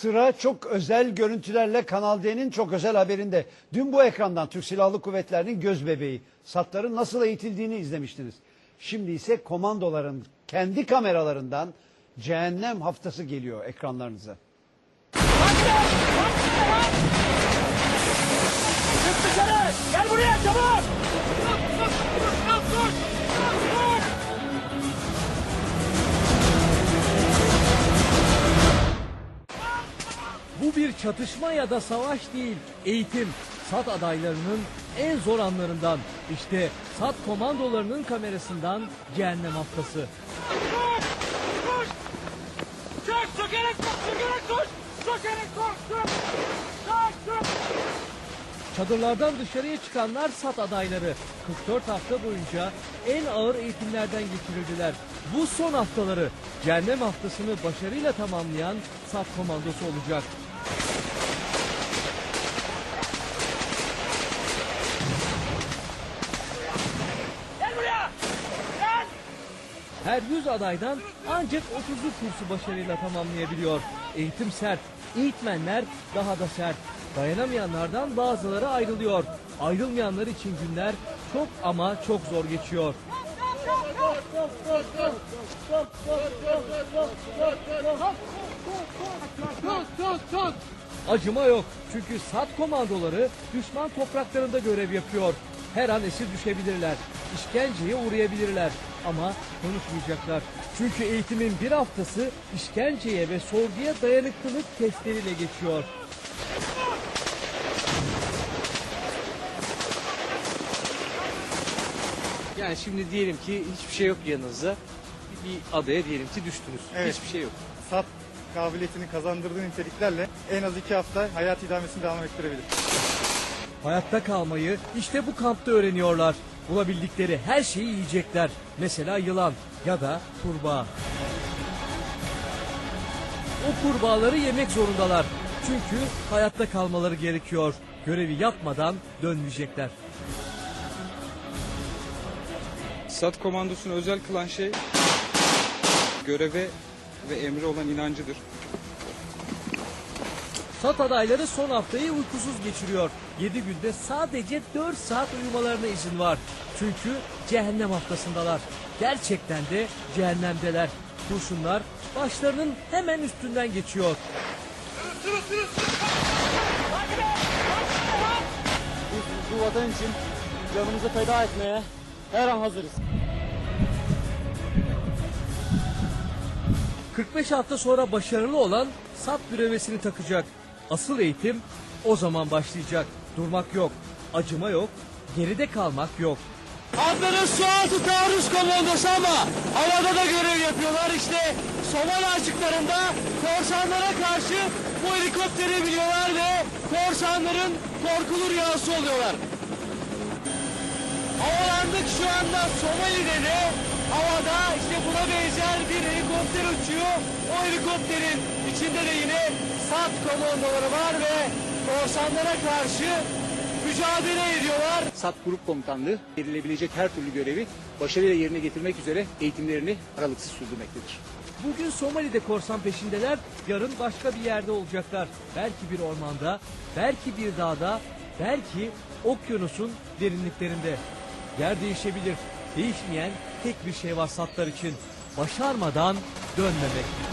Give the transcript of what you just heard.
Sıra çok özel görüntülerle Kanal D'nin çok özel haberinde. Dün bu ekrandan Türk Silahlı Kuvvetleri'nin göz bebeği satların nasıl eğitildiğini izlemiştiniz. Şimdi ise komandoların kendi kameralarından cehennem haftası geliyor ekranlarınıza. Gel buraya çabuk! Bu bir çatışma ya da savaş değil, eğitim. SAT adaylarının en zor anlarından. İşte SAT komandolarının kamerasından cehennem haftası. Koş! Çök! Çökerek koş! Çökerek koş! Çökerek koş! Çök! Çök! Çök! Çadırlardan dışarıya çıkanlar SAT adayları. 44 hafta boyunca en ağır eğitimlerden geçirildiler. Bu son haftaları cehennem haftasını başarıyla tamamlayan SAT komandosu olacak. Gel buraya! Gel! Her 100 adaydan ancak 30'u kursu başarıyla tamamlayabiliyor. Eğitim sert, eğitmenler daha da sert. Dayanamayanlardan bazıları ayrılıyor. Ayrılmayanlar için günler çok ama çok zor geçiyor. Acıma yok çünkü SAT komandoları düşman topraklarında görev yapıyor. Her an esir düşebilirler, işkenceye uğrayabilirler ama konuşmayacaklar. Çünkü eğitimin bir haftası işkenceye ve sorguya dayanıklılık testleriyle geçiyor. Yani şimdi diyelim ki hiçbir şey yok yanınızda. Bir adaya diyelim ki düştünüz. Evet. Hiçbir şey yok. sat kabiliyetini kazandırdığı niteliklerle en az iki hafta hayat idamesini devam ettirebilir. Hayatta kalmayı işte bu kampta öğreniyorlar. Bulabildikleri her şeyi yiyecekler. Mesela yılan ya da kurbağa. O kurbağaları yemek zorundalar. Çünkü hayatta kalmaları gerekiyor. Görevi yapmadan dönmeyecekler. SAT komandosunu özel kılan şey göreve ve emre olan inancıdır. SAT adayları son haftayı uykusuz geçiriyor. 7 günde sadece 4 saat uyumalarına izin var. Çünkü cehennem haftasındalar. Gerçekten de cehennemdeler. Kurşunlar başlarının hemen üstünden geçiyor. Biz bu vatan için canımızı feda etmeye her an hazırız. 45 hafta sonra başarılı olan SAT bürevesini takacak. Asıl eğitim o zaman başlayacak. Durmak yok, acıma yok, geride kalmak yok. Adları sualtı taarruz komandosu ama havada da görev yapıyorlar. İşte Somali açıklarında korsanlara karşı bu helikopteri biliyorlar ve korsanların korkulu rüyası oluyorlar. Havalandık şu anda Somali'de de havada işte buna benzer bir helikopter uçuyor. O helikopterin içinde de yine SAT komandoları var ve korsanlara karşı mücadele ediyorlar. SAT Grup Komutanlığı verilebilecek her türlü görevi başarıyla yerine getirmek üzere eğitimlerini aralıksız sürdürmektedir. Bugün Somali'de korsan peşindeler, yarın başka bir yerde olacaklar. Belki bir ormanda, belki bir dağda, belki okyanusun derinliklerinde. Yer değişebilir. Değişmeyen tek bir şey var satlar için. Başarmadan dönmemek.